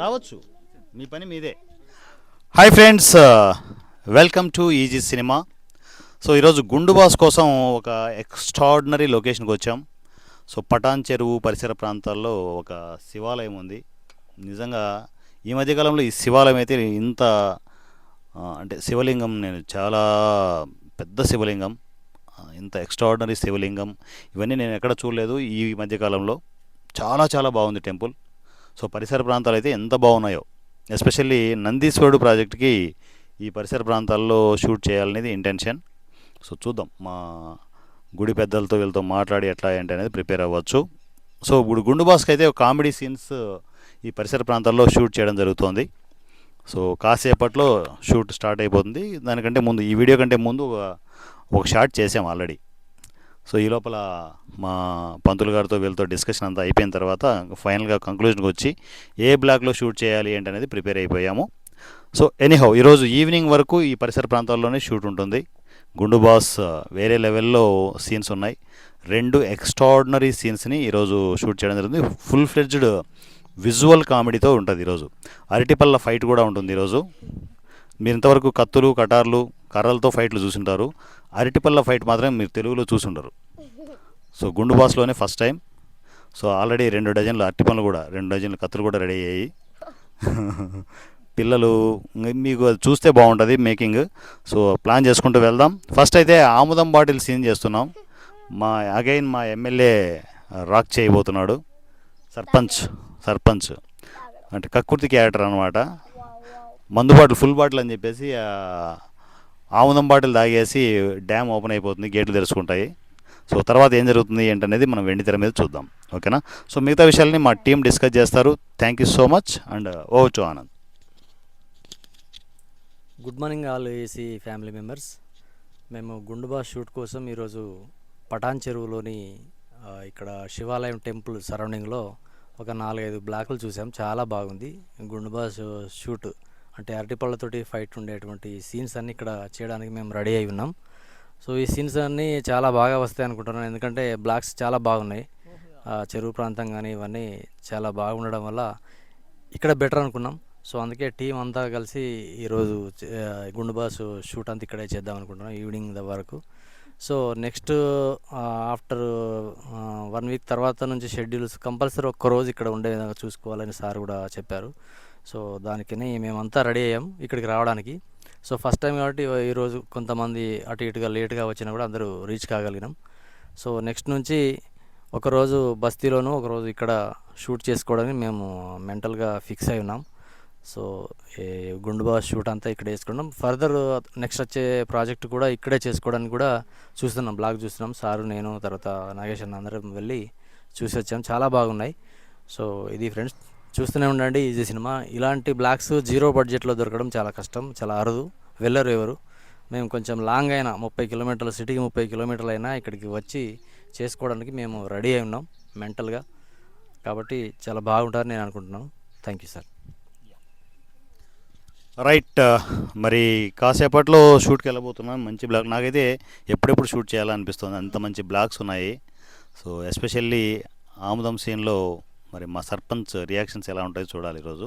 రావచ్చు. మీ పని మీదే. Hi friends welcome to easy cinema so ఈరోజు గుండు బాస్ కోసం ఒక ఎక్స్ట్రాడినరీ లొకేషన్కి వచ్చాం. సో పటాన్ చెరువు పరిసర ప్రాంతాల్లో ఒక శివాలయం ఉంది. నిజంగా ఈ మధ్యకాలంలో ఈ శివాలయం అయితే ఇంత అంటే శివలింగం నేను చాలా పెద్ద శివలింగం ఇంత ఎక్స్ట్రాడినరీ శివలింగం. ఇవన్నీ నేను ఎక్కడ చూడలేదు ఈ మధ్యకాలంలో చాలా చాలా బాగుంది టెంపుల్. సో పరిసర ప్రాంతాలు అయితే ఎంత బాగున్నాయో ఎస్పెషల్లీ నందీశ్వరుడు ప్రాజెక్ట్కి ఈ పరిసర ప్రాంతాల్లో షూట్ చేయాలనేది ఇంటెన్షన్. సో చూద్దాం మా గుడి పెద్దలతో వీళ్ళతో మాట్లాడి ఎట్లా ఏంటి అనేది ప్రిపేర్ అవ్వచ్చు. సో ఇప్పుడు గుండు బాస్కి అయితే ఒక కామెడీ సీన్స్ ఈ పరిసర ప్రాంతాల్లో షూట్ చేయడం జరుగుతోంది. సో కాసేపట్లో షూట్ స్టార్ట్ అయిపోతుంది. దానికంటే ముందు ఈ వీడియో కంటే ముందు ఒక- ఒక షాట్ చేసాం ఆల్రెడీ. సో ఈ లోపల మా పంతులు గారితో వీళ్ళతో డిస్కషన్ అంతా అయిపోయిన తర్వాత ఫైనల్గా కంక్లూజన్కి వచ్చి ఏ బ్లాక్లో షూట్ చేయాలి ఏంటి అనేది ప్రిపేర్ అయిపోయాము. సో ఎనీహౌ ఈరోజు ఈవినింగ్ వరకు ఈ పరిసర ప్రాంతాల్లోనే షూట్ ఉంటుంది. గుండు బాస్ వేరే లెవెల్లో సీన్స్ ఉన్నాయి. రెండు ఎక్స్ట్రాడినరీ సీన్స్ని ఈరోజు షూట్ చేయడం జరిగింది. ఫుల్ ఫ్లెడ్జ్డ్ విజువల్ కామెడీతో ఉంటుంది ఈరోజు. అరటిపల్ల ఫైట్ కూడా ఉంటుంది ఈరోజు. మీరు ఇంతవరకు కత్తులు కటార్లు కర్రలతో ఫైట్లు చూసుంటారు. అరటిపల్ల ఫైట్ మాత్రం మీరు తెలుగులో చూసుంటారు సో గుండు బాస్లోనే ఫస్ట్ టైం. సో ఆల్రెడీ రెండు డజన్లు అరటిపళ్ళు కూడా రెండు డజన్లు కత్తులు కూడా రెడీ అయ్యాయి. పిల్లలు మీకు అది చూస్తే బాగుంటుంది మేకింగ్. సో ప్లాన్ చేసుకుంటూ వెళ్దాం. ఫస్ట్ అయితే ఆముదం బాటిల్ సీన్ చేస్తున్నాం. మా అగైన్ మా ఎమ్మెల్యే రాక్ చేయబోతున్నాడు. సర్పంచ్ సర్పంచ్. అంటే కక్కుర్తి క్యారెక్టర్ అనమాట మందు బాటిల్ ఫుల్ బాటిల్ అని చెప్పేసి ఆముదం బాటిల్ తాగేసి డ్యామ్ ఓపెన్ అయిపోతుంది గేట్లు తెరుచుకుంటాయి. సో తర్వాత ఏం జరుగుతుంది ఏంటనేది మనం వెండి తెర మీద చూద్దాం. ఓకేనా? సో మిగతా విషయాల్ని మా టీం డిస్కస్ చేస్తారు. Thank you so much and ఓ చో Anand good morning all AC family members మేము గుండుబా షూట్ కోసం ఈరోజు పటాన్ చెరువులోని ఇక్కడ శివాలయం టెంపుల్ సరౌండింగ్లో ఒక నాలుగైదు బ్లాకులు చూసాం. చాలా బాగుంది. గుండుబా షూ- షూట్. అంటే అరటిపళ్ళతోటి ఫైట్ ఉండేటువంటి సీన్స్ అన్నీ ఇక్కడ చేయడానికి మేము రెడీ అయి ఉన్నాం. సో ఈ సీన్స్ అన్నీ చాలా బాగా వస్తాయి అనుకుంటున్నాను. ఎందుకంటే బ్లాక్స్ చాలా బాగున్నాయి. చెరువు ప్రాంతం కానీ ఇవన్నీ చాలా బాగుండడం వల్ల ఇక్కడ బెటర్ అనుకున్నాం. సో అందుకే టీం అంతా కలిసి ఈరోజు చ- గుండు బాస్ షూట్ అంతా ఇక్కడే చేద్దాం అనుకుంటున్నాం. ఈవినింగ్ ద వరకు. So next after one week తర్వాత నుంచి షెడ్యూల్స్ కంపల్సరీ ఒక్క రోజు ఇక్కడ ఉండే విధంగా చూసుకోవాలని సార్ కూడా చెప్పారు. సో దానికని మేమంతా రెడీ అయ్యాం ఇక్కడికి రావడానికి. సో ఫస్ట్ టైం కాబట్టి ఈరోజు కొంతమంది అటు ఇటుగా లేట్గా వచ్చినా కూడా అందరూ రీచ్ కాగలిగినాం. సో నెక్స్ట్ నుంచి ఒకరోజు బస్తీలోను ఒకరోజు ఇక్కడ షూట్ చేసుకోవడానికి మేము మెంటల్గా ఫిక్స్ అయి ఉన్నాం. సో గుండుబా షూట్ అంతా ఇక్కడ వేసుకున్నాం. ఫర్దర్ నెక్స్ట్ వచ్చే ప్రాజెక్ట్ కూడా ఇక్కడే చేసుకోవడానికి కూడా చూస్తున్నాం. బ్లాగ్ చూస్తున్నాం. సారు నేను తర్వాత నాగేష్ అన్న అందరం వెళ్ళి చూసి వచ్చాం. చాలా బాగున్నాయి. సో ఇది ఫ్రెండ్స్. చూస్తూనే ఉండండి ఇది సినిమా. ఇలాంటి బ్లాక్స్ జీరో బడ్జెట్లో దొరకడం చాలా కష్టం చాలా అరుదు. వెళ్ళరు ఎవరు. మేము కొంచెం లాంగ్ అయినా ముప్పై కిలోమీటర్లు సిటీకి ముప్పై కిలోమీటర్లు అయినా ఇక్కడికి వచ్చి చేసుకోవడానికి మేము రెడీ అయి ఉన్నాం మెంటల్గా. కాబట్టి చాలా బాగుంటారని నేను అనుకుంటున్నాను. Thank you sir. రైట్ మరి కాసేపట్లో షూట్కి వెళ్ళబోతున్నాం. మంచి బ్లాగ్ నాకైతే ఎప్పుడెప్పుడు షూట్ చేయాలనిపిస్తుంది. అంత మంచి బ్లాగ్స్ ఉన్నాయి. సో ఎస్పెషల్లీ ఆముదం సీన్లో మరి మా సర్పంచ్ రియాక్షన్స్ ఎలా ఉంటాయో చూడాలి ఈరోజు.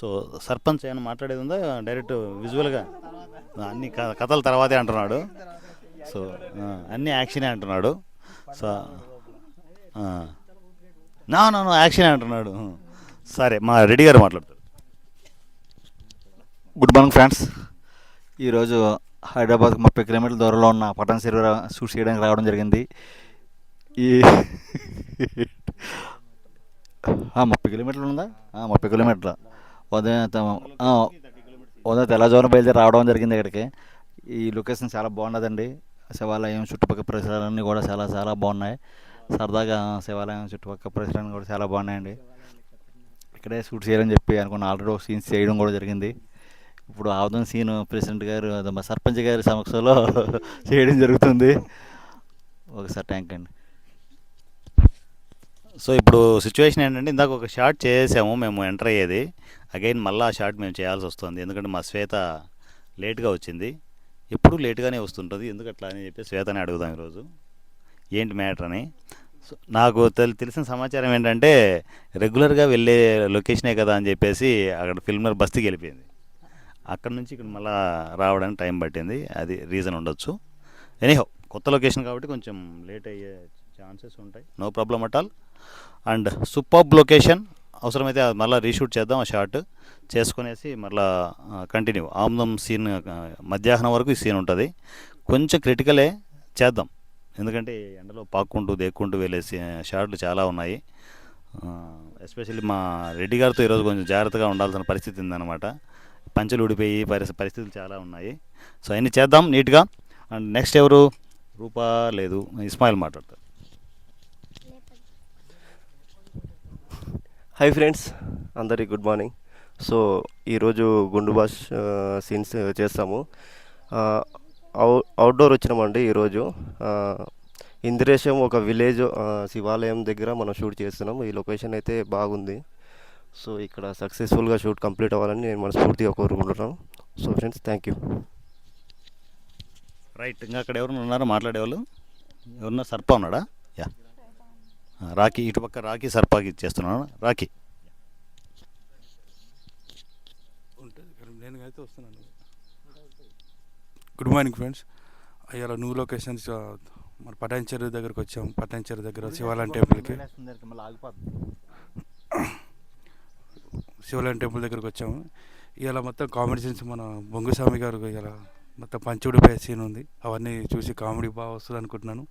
సో సర్పంచ్ ఏమైనా మాట్లాడేది ఉందా? డైరెక్ట్ విజువల్గా అన్ని కథల తర్వాతే అంటున్నాడు. సో అన్ని యాక్షనే అంటున్నాడు. సో నా నా యాక్షనే అంటున్నాడు. సరే మా రెడ్డి గారు మాట్లాడతారు. Good morning friends. ఈరోజు హైదరాబాద్కి ముప్పై కిలోమీటర్ల దూరంలో ఉన్న పటాన్ సిరివర షూట్ చేయడానికి రావడం జరిగింది. ఈ ముప్పై కిలోమీటర్లు ఉందా? ముప్పై కిలోమీటర్లు. ఉదయం ఉదయం తెల్లజోన బయలుదేరి రావడం జరిగింది ఇక్కడికి. ఈ లొకేషన్ చాలా బాగున్నదండి. శివాలయం చుట్టుపక్కల పరిసరాలన్నీ కూడా చాలా చాలా బాగున్నాయి. సరదాగా శివాలయం చుట్టుపక్కల పరిసరాలన్నీ కూడా చాలా బాగున్నాయండి. ఇక్కడే షూట్ చేయాలని చెప్పి అనుకున్న ఆల్రెడీ ఒక సీన్స్ చేయడం కూడా జరిగింది. ఇప్పుడు ఆవుదం సీన్ ప్రెసిడెంట్ గారు మా సర్పంచ్ గారి సమక్షంలో చేయడం జరుగుతుంది. ఒకసారి థ్యాంక్ అండి. సో ఇప్పుడు సిచ్యువేషన్ ఏంటంటే ఇందాక ఒక షార్ట్ చేసాము మేము ఎంటర్ అయ్యేది. అగైన్ మళ్ళీ ఆ షార్ట్ మేము చేయాల్సి వస్తుంది. ఎందుకంటే మా శ్వేత లేట్గా వచ్చింది. ఎప్పుడు లేట్గానే వస్తుంటుంది. ఎందుకు అట్లా అని చెప్పి శ్వేతని అడుగుదాం ఈరోజు. ఏంటి మ్యాటర్ అని? సో నాకు తెల్ తెలిసిన సమాచారం ఏంటంటే రెగ్యులర్గా వెళ్ళే లొకేషనే కదా అని చెప్పేసి అక్కడ ఫిల్మర్ బస్తీకి వెళ్ళిపోయింది. అక్కడ నుంచి ఇక్కడ మళ్ళా రావడానికి టైం పట్టింది. అది రీజన్ ఉండొచ్చు. ఎనీహో కొత్త లొకేషన్ కాబట్టి కొంచెం లేట్ అయ్యే ఛాన్సెస్ ఉంటాయి. No problem at all and superb location అవసరమైతే అది మళ్ళీ రీషూట్ చేద్దాం ఆ షార్ట్ చేసుకునేసి మళ్ళా కంటిన్యూ ఆమ్దం సీన్ మధ్యాహ్నం వరకు ఈ సీన్ ఉంటుంది. కొంచెం క్రిటికలే చేద్దాం. ఎందుకంటే ఎండలో పాక్కుంటూ దేక్కుంటూ వెళ్ళే షార్ట్లు షాట్లు చాలా ఉన్నాయి. ఎస్పెషల్లీ మా రెడ్డి గారితో ఈరోజు కొంచెం జాగ్రత్తగా ఉండాల్సిన పరిస్థితి ఉందన్నమాట. పంచలు ఊడిపోయి పరిస్థితి పరిస్థితులు చాలా ఉన్నాయి. సో అవన్నీ చేద్దాం నీట్గా అండ్ నెక్స్ట్ ఎవరు? రూపా లేదు ఇస్మాయిల్ మాట్లాడతారు. హాయ్ ఫ్రెండ్స్ అందరికి గుడ్ మార్నింగ్ సో ఈరోజు గుండు బాష్ సీన్స్ చేస్తాము. అవుట్డోర్ వచ్చినామండి ఈరోజు. ఇంద్రేశం ఇందిరేశం ఒక విలేజ్ శివాలయం దగ్గర మనం షూట్ చేస్తున్నాం. ఈ లొకేషన్ అయితే బాగుంది. సో ఇక్కడ సక్సెస్ఫుల్గా షూట్ కంప్లీట్ అవ్వాలని నేను మనస్ఫూర్తిగా కోరుకుంటున్నాను. So friends thank you right ఇంకా అక్కడ ఎవరు ఉన్నారో? మాట్లాడేవాళ్ళు? ఎవరున్నా సర్ప ఉన్నాడా? రాకీ ఇటుపక్క రాకీ సర్పాకి ఇచ్చేస్తున్నాను రాకీ ఉంటుంది. ఇక్కడ నేను అయితే వస్తున్నాను. Good morning friends. అయ్యాల new locations మన పటాన్ చెరువు దగ్గరకు వచ్చాం. పటాన్ చెరువు దగ్గర శివాలయం టెంపుల్కి. శివాలయం టెంపుల్ దగ్గరకు వచ్చాము. ఇలా మొత్తం కామెడీ సీన్స్ మన బొంగుస్వామి గారు ఇలా మొత్తం పంచుడిపోయే సీన్ ఉంది. అవన్నీ చూసి కామెడీ బాగా వస్తుంది అనుకుంటున్నాను.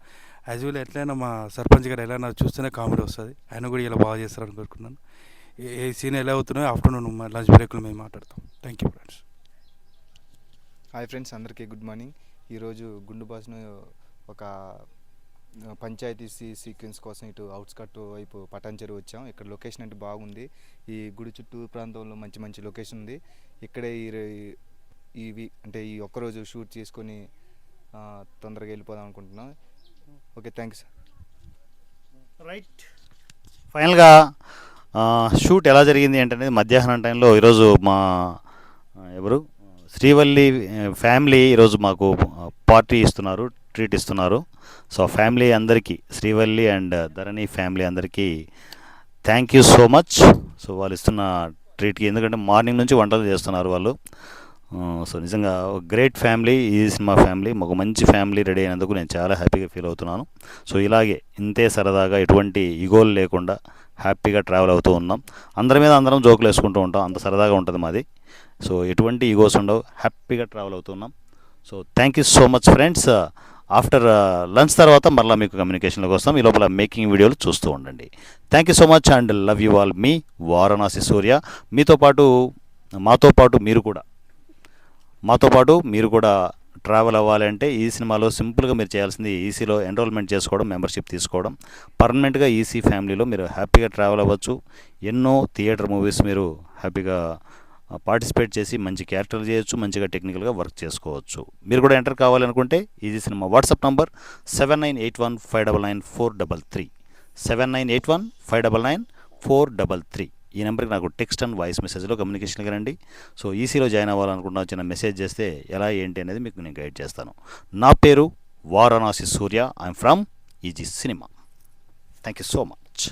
యాజ్ యూల్ ఎట్లయినా మా సర్పంచ్ గారు ఎలా నాకు చూస్తేనే కామెడీ వస్తుంది. ఆయన కూడా ఇలా బాగా చేస్తారని కోరుకున్నాను ఏ- ఏ సీన్ ఎలా అవుతున్నాయో ఆఫ్టర్నూన్ లంచ్ బ్రేక్లో మేము మాట్లాడతాం. Thank you friends hi friends అందరికీ గుడ్ మార్నింగ్. ఈరోజు గుండు బాస్ను ఒక పంచాయతీ సీ సీక్వెన్స్ కోసం ఇటు అవుట్స్కట్ వైపు పటాన్చెరు వచ్చాం. ఇక్కడ లొకేషన్ అంటే బాగుంది. ఈ గుడి చుట్టూ ప్రాంతంలో మంచి మంచి లొకేషన్ ఉంది. ఇక్కడే ఈ ఈ వీ- అంటే ఈ ఒక్కరోజు షూట్ చేసుకొని తొందరగా వెళ్ళిపోదాం అనుకుంటున్నాం. Okay thanks right. ఫైనల్గా షూట్ ఎలా జరిగింది అంటే మధ్యాహ్నం టైంలో ఈరోజు మా ఎవరు? శ్రీవల్లి ఫ్యామిలీ ఈరోజు మాకు పార్టీ ఇస్తున్నారు ట్రీట్ ఇస్తున్నారు. సో ఫ్యామిలీ అందరికీ శ్రీవల్లి అండ్ ధరణి ఫ్యామిలీ అందరికీ thank you so much. So వాళ్ళు ఇస్తున్న ట్రీట్కి ఎందుకంటే మార్నింగ్ నుంచి వంటలు చేస్తున్నారు వాళ్ళు. సో నిజంగా గ్రేట్ ఫ్యామిలీ ఈ సినిమా ఫ్యామిలీ మాకు మంచి ఫ్యామిలీ రెడీ అయినందుకు నేను చాలా హ్యాపీగా ఫీల్ అవుతున్నాను. సో ఇలాగే ఇంతే సరదాగా ఎటువంటి ఇగోలు లేకుండా హ్యాపీగా ట్రావెల్ అవుతూ ఉన్నాం. అందరి మీద అందరం జోకులు వేసుకుంటూ ఉంటాం. అంత సరదాగా ఉంటుంది మాది. సో ఎటువంటి ఈగోస్ ఉండవు. హ్యాపీగా ట్రావెల్ అవుతున్నాం. So thank you so much friends. After lunch తర్వాత మరలా మీకు కమ్యూనికేషన్లోకి వస్తాం. ఈ లోపల మేకింగ్ వీడియోలు చూస్తూ ఉండండి. Thank you so much and love you all. మీ వారణాసి సూర్య. మీతో పాటు మాతో పాటు మీరు కూడా. మాతో పాటు మీరు కూడా ట్రావెల్ అవ్వాలంటే ఈ సినిమాలో సింపుల్గా మీరు చేయాల్సింది ఈసీలో ఎన్రోల్మెంట్ చేసుకోవడం మెంబర్షిప్ తీసుకోవడం. పర్మనెంట్గా ఈసీ ఫ్యామిలీలో మీరు హ్యాపీగా ట్రావెల్ అవ్వచ్చు. ఎన్నో థియేటర్ మూవీస్ మీరు హ్యాపీగా పార్టిసిపేట్ చేసి మంచి క్యారెక్టర్లు చేయొచ్చు మంచిగా టెక్నికల్గా వర్క్ చేసుకోవచ్చు. మీరు కూడా ఎంటర్ కావాలనుకుంటే easy cinema WhatsApp number seven nine eight one five double nine four double three seven nine eight one five double nine four double three ఈ నెంబర్కి నాకు టెక్స్ట్ అండ్ వాయిస్ మెసేజ్లో కమ్యూనికేషన్కి రండి సో ఈసీలో జాయిన్ అవ్వాలనుకుంటున్నా చిన్న మెసేజ్ చేస్తే ఎలా ఏంటి అనేది మీకు నేను గైడ్ చేస్తాను. నా పేరు Varanasi Surya. I'm from easy cinema thank you so much